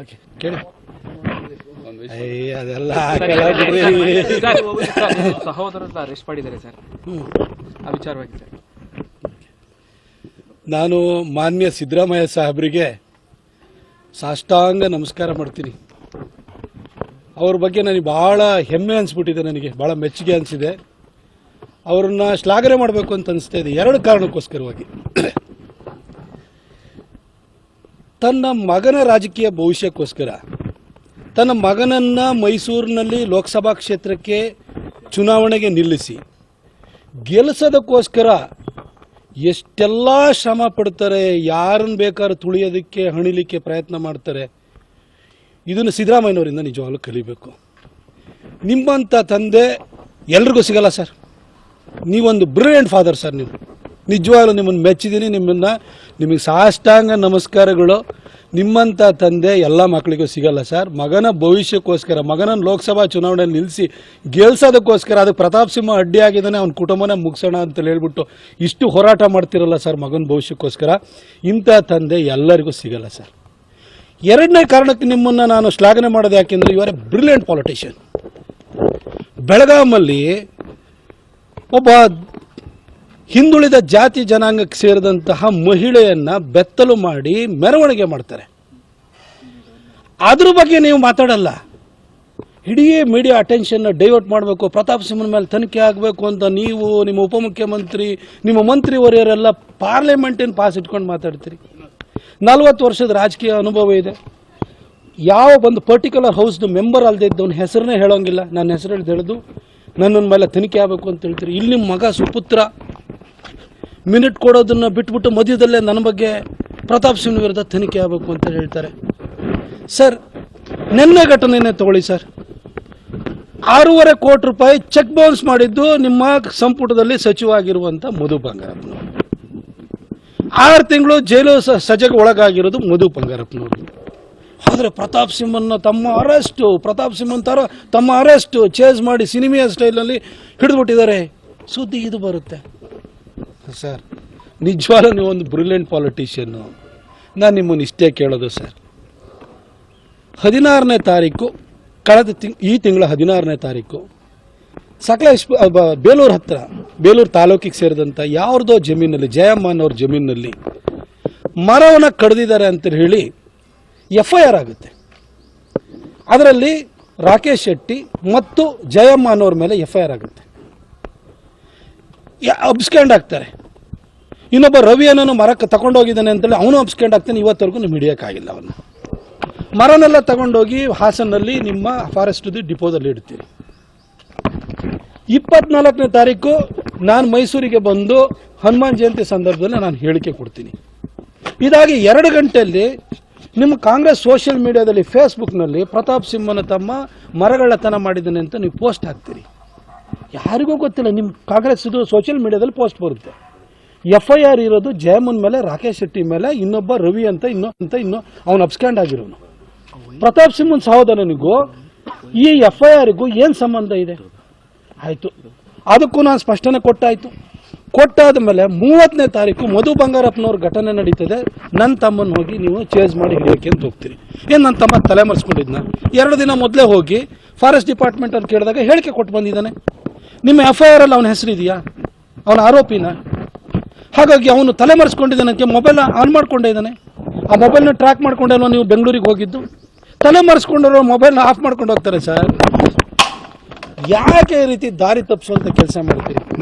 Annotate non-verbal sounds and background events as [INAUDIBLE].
Okay ಕೇಳಿ. ಅಯ್ಯ ಅದೆಲ್ಲ [LAUGHS] ಸಹೋದರನ್ನ ಅರೆಸ್ಟ್ ಮಾಡಿದ್ದಾರೆ ಸರ್ ಆ ವಿಚಾರವಾಗಿ ಸರ್ ನಾನು ಮಾನ್ಯ ಸಿದ್ದರಾಮಯ್ಯ ಸಾಹೇಬರಿಗೆ ಸಾಷ್ಟಾಂಗ ನಮಸ್ಕಾರ ಮಾಡ್ತೀನಿ. ಅವ್ರ ಬಗ್ಗೆ ನನಗೆ ಬಹಳ ಹೆಮ್ಮೆ ಅನ್ಸ್ಬಿಟ್ಟಿದೆ ನನಗೆ ಬಹಳ ಮೆಚ್ಚುಗೆ ಅನಿಸಿದೆ. ಅವ್ರನ್ನ ಶ್ಲಾಘನೆ ಮಾಡಬೇಕು ಅಂತ ಅನಿಸ್ತಾ ಇದೆ ಎರಡು ಕಾರಣಕ್ಕೋಸ್ಕರವಾಗಿ. ತನ್ನ ಮಗನ ರಾಜಕೀಯ ಭವಿಷ್ಯಕ್ಕೋಸ್ಕರ, ತನ್ನ ಮಗನನ್ನ ಮೈಸೂರಿನಲ್ಲಿ ಲೋಕಸಭಾ ಕ್ಷೇತ್ರಕ್ಕೆ ಚುನಾವಣೆಗೆ ನಿಲ್ಲಿಸಿ, ಗೆಲ್ಲಿಸೋದಕ್ಕೋಸ್ಕರ ಎಷ್ಟೆಲ್ಲ ಶ್ರಮ ಪಡ್ತಾರೆ ಯಾರನ್ನು ಬೇಕಾದ್ರೂ ತುಳಿಯೋದಕ್ಕೆ, ಹಣಿಲಿಕ್ಕೆ ಪ್ರಯತ್ನ ಮಾಡ್ತಾರೆ, ಇದನ್ನು ಸಿದ್ದರಾಮಯ್ಯನವರಿಂದ ನಿಜವಾಗ್ಲೂ ಕಲಿಬೇಕು. ನಿಮ್ಮಂಥ ತಂದೆ ಎಲ್ರಿಗೂ ಸಿಗಲ್ಲ ಸರ್. ನೀವೊಂದು ಬ್ರಿಲಿಯಂಟ್ ಫಾದರ್ ಸರ್ ನೀವು. ನಿಜವಾಗ್ಲೂ ನಿಮ್ಮನ್ನು ಮೆಚ್ಚಿದ್ದೀನಿ, ನಿಮ್ಮನ್ನ ನಿಮಗೆ ಸಾಷ್ಟಾಂಗ ನಮಸ್ಕಾರಗಳು. ನಿಮ್ಮಂಥ ತಂದೆ ಎಲ್ಲ ಮಕ್ಕಳಿಗೂ ಸಿಗಲ್ಲ ಸರ್. ಮಗನ ಭವಿಷ್ಯಕ್ಕೋಸ್ಕರ ಮಗನ ಲೋಕಸಭಾ ಚುನಾವಣೆ ನಿಲ್ಲಿಸಿ ಗೆಲ್ಸೋದಕ್ಕೋಸ್ಕರ, ಅದಕ್ಕೆ ಪ್ರತಾಪ್ ಸಿಂಹ ಅಡ್ಡಿಯಾಗಿದ್ದಾನೆ ಅವ್ನ ಕುಟುಂಬನ ಮುಗಿಸೋಣ ಅಂತ ಹೇಳ್ಬಿಟ್ಟು ಇಷ್ಟು ಹೋರಾಟ ಮಾಡ್ತಿರಲ್ಲ ಸರ್ ಮಗನ ಭವಿಷ್ಯಕ್ಕೋಸ್ಕರ. ಇಂಥ ತಂದೆ ಎಲ್ಲರಿಗೂ ಸಿಗಲ್ಲ ಸರ್. ಎರಡನೇ ಕಾರಣಕ್ಕೆ ನಿಮ್ಮನ್ನು ನಾನು ಶ್ಲಾಘನೆ ಮಾಡೋದು ಯಾಕೆಂದರೆ ಇವರೇ ಬ್ರಿಲಿಯಂಟ್ ಪಾಲಿಟಿಷಿಯನ್ ಬೆಳಗಾಮಲ್ಲಿ ಒಬ್ಬ ಹಿಂದುಳಿದ ಜಾತಿ ಜನಾಂಗಕ್ಕೆ ಸೇರಿದಂತಹ ಮಹಿಳೆಯನ್ನ ಬೆತ್ತಲು ಮಾಡಿ ಮೆರವಣಿಗೆ ಮಾಡ್ತಾರೆ. ಅದ್ರ ಬಗ್ಗೆ ನೀವು ಮಾತಾಡಲ್ಲ. ಇಡೀ ಮೀಡಿಯಾ ಅಟೆನ್ಷನ್ ಡೈವರ್ಟ್ ಮಾಡಬೇಕು, ಪ್ರತಾಪ್ ಸಿಂಹನ ಮೇಲೆ ತನಿಖೆ ಆಗಬೇಕು ಅಂತ ನೀವು, ನಿಮ್ಮ ಉಪಮುಖ್ಯಮಂತ್ರಿ, ನಿಮ್ಮ ಮಂತ್ರಿವರಿಯರೆಲ್ಲ ಪಾರ್ಲಿಮೆಂಟಿನ ಪಾಸ್ ಇಟ್ಕೊಂಡು ಮಾತಾಡ್ತೀರಿ. ನಲ್ವತ್ತು ವರ್ಷದ ರಾಜಕೀಯ ಅನುಭವ ಇದೆ. ಯಾವ ಒಂದು ಪರ್ಟಿಕ್ಯುಲರ್ ಹೌಸ್ದು ಮೆಂಬರ್ ಅಲ್ಲದೆ ಇದ್ದವನ ಹೆಸರನ್ನೇ ಹೇಳೋಂಗಿಲ್ಲ. ನನ್ನ ಹೆಸರು ಹೇಳಿದು ನನ್ನ ಮೇಲೆ ತನಿಖೆ ಆಗಬೇಕು ಅಂತ ಹೇಳ್ತೀರಿ. ಇಲ್ಲಿ ನಿಮ್ಮ ಮಗ ಸುಪುತ್ರ. ಮಿನಿಟ್ ಕೊಡೋದನ್ನು ಬಿಟ್ಬಿಟ್ಟು ಮಧ್ಯದಲ್ಲೇ ನನ್ನ ಬಗ್ಗೆ ಪ್ರತಾಪ್ ಸಿಂಗ್ ವಿರುದ್ಧ ತನಿಖೆ ಆಗಬೇಕು ಅಂತ ಹೇಳ್ತಾರೆ. ಸರ್, ನಿನ್ನೆ ಘಟನೆನೇ ತಗೊಳ್ಳಿ ಸರ್. ಆರೂವರೆ ಕೋಟಿ ರೂಪಾಯಿ ಚೆಕ್ ಬೌನ್ಸ್ ಮಾಡಿದ್ದು ನಿಮ್ಮ ಸಂಪುಟದಲ್ಲಿ ಸಚಿವ ಆಗಿರುವಂಥ ಮಧು ಬಂಗಾರಪ್ಪನವರು. ಆರು ತಿಂಗಳು ಜೈಲು ಸಜೆಗೆ ಒಳಗಾಗಿರೋದು ಮಧು ಬಂಗಾರಪ್ಪನವರು. ಆದರೆ ಪ್ರತಾಪ್ ಸಿಂಹನ್ನ ತಮ್ಮ ಅರೆಸ್ಟು, ಪ್ರತಾಪ್ ಸಿಂಹನ್ ತಮ್ಮ ಅರೆಸ್ಟು, ಚೇಸ್ ಮಾಡಿ ಸಿನಿಮಿಯ ಸ್ಟೈಲ್ನಲ್ಲಿ ಹಿಡಿದುಬಿಟ್ಟಿದ್ದಾರೆ. ಸುದ್ದಿ ಇದು ಬರುತ್ತೆ. ಸರ್. ನಿಜವಾಗ್ಲೂ ನೀವು ಒಂದು ಬ್ರಿಲಿಯಂಟ್ ಪಾಲಿಟಿಷಿಯನ್ನು ನಾನು ನಿಮ್ಮನ್ನು ಇಷ್ಟೇ ಕೇಳೋದು ಸರ್. ಹದಿನಾರನೇ ತಾರೀಕು, ಕಳೆದ ತಿಂಗ್, ಈ ತಿಂಗಳ ಹದಿನಾರನೇ ತಾರೀಕು ಸಕಲ ಬೇಲೂರು ಹತ್ತಿರ ಬೇಲೂರು ತಾಲೂಕಿಗೆ ಸೇರಿದಂಥ ಯಾವ್ದೋ ಜಮೀನಲ್ಲಿ ಜಯಮ್ಮನೋರ್ ಜಮೀನಿನಲ್ಲಿ ಮರವನ್ನು ಕಡ್ದಿದ್ದಾರೆ ಅಂತ ಹೇಳಿ ಎಫ್ ಐ ಆರ್ ಆಗುತ್ತೆ. ಅದರಲ್ಲಿ ರಾಕೇಶ್ ಶೆಟ್ಟಿ ಮತ್ತು ಜಯಮ್ಮ ಅನ್ನೋರ ಮೇಲೆ ಎಫ್ ಐ ಆರ್ ಆಗುತ್ತೆ. ಅಬ್ಸ್ಕ್ಯಾಂಡ್ ಆಗ್ತಾರೆ. ಇನ್ನೊಬ್ಬ ರವಿ ಅನ್ನೋ ಮರಕ್ಕೆ ತಗೊಂಡೋಗಿದ್ದಾನೆ ಅಂತೇಳಿ ಅವನು ಅಬ್ಸ್ಕ್ಯಾಂಡ್ ಆಗ್ತಾನೆ, ಇವತ್ತವರೆಗೂ ನಿಮ್ಗೆ ಹಿಡಿಯೋಕ್ಕಾಗಿಲ್ಲ ಅವನು. ಮರನೆಲ್ಲ ತಗೊಂಡೋಗಿ ಹಾಸನಲ್ಲಿ ನಿಮ್ಮ ಫಾರೆಸ್ಟ್ದು ಡಿಪೋದಲ್ಲಿ ಇಡ್ತೀರಿ. ಇಪ್ಪತ್ನಾಲ್ಕನೇ ತಾರೀಕು ನಾನು ಮೈಸೂರಿಗೆ ಬಂದು ಹನುಮಾನ್ ಜಯಂತಿ ಸಂದರ್ಭದಲ್ಲಿ ನಾನು ಹೇಳಿಕೆ ಕೊಡ್ತೀನಿ. ಇದಾಗಿ ಎರಡು ಗಂಟೆಯಲ್ಲಿ ನಿಮ್ಮ ಕಾಂಗ್ರೆಸ್ ಸೋಷಿಯಲ್ ಮೀಡಿಯಾದಲ್ಲಿ ಫೇಸ್ಬುಕ್ನಲ್ಲಿ ಪ್ರತಾಪ್ ಸಿಂಹನ ತಮ್ಮ ಮರಗಳತನ ಮಾಡಿದ್ದಾನೆ ಅಂತ ನೀವು ಪೋಸ್ಟ್ ಹಾಕ್ತೀರಿ. ಯಾರಿಗೂ ಗೊತ್ತಿಲ್ಲ. ನಿಮ್ಮ ಕಾಂಗ್ರೆಸ್ ಇದು ಸೋಷಿಯಲ್ ಮೀಡಿಯಾದಲ್ಲಿ ಪೋಸ್ಟ್ ಬರುತ್ತೆ. ಎಫ್ ಐ ಆರ್ ಇರೋದು ಜಯಮನ್ ಮೇಲೆ, ರಾಕೇಶ್ ಶೆಟ್ಟಿ ಮೇಲೆ, ಇನ್ನೊಬ್ಬ ರವಿ ಅಂತ, ಇನ್ನೊ ಅಂತ, ಇನ್ನೊ, ಅವನು ಅಪ್ಸ್ಕ್ಯಾಂಡ್ ಆಗಿರೋನು. ಪ್ರತಾಪ್ ಸಿಂಹನ್ ಸಹೋದರನಿಗೂ ಈ ಎಫ್ ಐ ಆರ್ಗೂ ಏನು ಸಂಬಂಧ ಇದೆ? ಆಯಿತು. ಅದಕ್ಕೂ ನಾನು ಸ್ಪಷ್ಟನೆ ಕೊಟ್ಟಾಯಿತು. ಕೊಟ್ಟಾದ ಮೇಲೆ ಮೂವತ್ತನೇ ತಾರೀಕು ಮಧು ಬಂಗಾರಪ್ಪನವ್ರ ಘಟನೆ ನಡೀತದೆ. ನನ್ನ ತಮ್ಮನ ಹೋಗಿ ನೀವು ಚೇಂಜ್ ಮಾಡಿ ಹಿಡಿಯೋಕೆ ಅಂತ ಹೋಗ್ತೀರಿ. ಏನು ನನ್ನ ತಮ್ಮ ತಲೆ ಮರೆಸ್ಕೊಂಡಿದ್ನ? ಎರಡು ದಿನ ಮೊದಲೇ ಹೋಗಿ ಫಾರೆಸ್ಟ್ ಡಿಪಾರ್ಟ್ಮೆಂಟ್ ಅಂತ ಕೇಳಿದಾಗ ಹೇಳಿಕೆ ಕೊಟ್ಟು ಬಂದಿದ್ದಾನೆ. ನಿಮ್ಮ ಎಫ್ ಐ ಆರ್ ಅಲ್ಲಿ ಅವನ ಹೆಸರು ಇದೆಯಾ? ಅವನ ಆರೋಪಿನ? ಹಾಗಾಗಿ ಅವನು ತಲೆ ಮರೆಸ್ಕೊಂಡಿದ್ದಾನಕ್ಕೆ ಮೊಬೈಲ್ ಆನ್ ಮಾಡ್ಕೊಂಡಿದ್ದಾನೆ ಆ ಮೊಬೈಲ್ನ ಟ್ರ್ಯಾಕ್ ಮಾಡ್ಕೊಂಡೇನೋ ನೀವು ಬೆಂಗಳೂರಿಗೆ ಹೋಗಿದ್ದು? ತಲೆ ಮರೆಸ್ಕೊಂಡಿರೋ ಮೊಬೈಲ್ನ ಆಫ್ ಮಾಡ್ಕೊಂಡು ಹೋಗ್ತಾರೆ ಸರ್. ಯಾಕೆ ಈ ರೀತಿ ದಾರಿ ತಪ್ಪಿಸುವಂಥ ಕೆಲಸ ಮಾಡ್ತೀರಿ?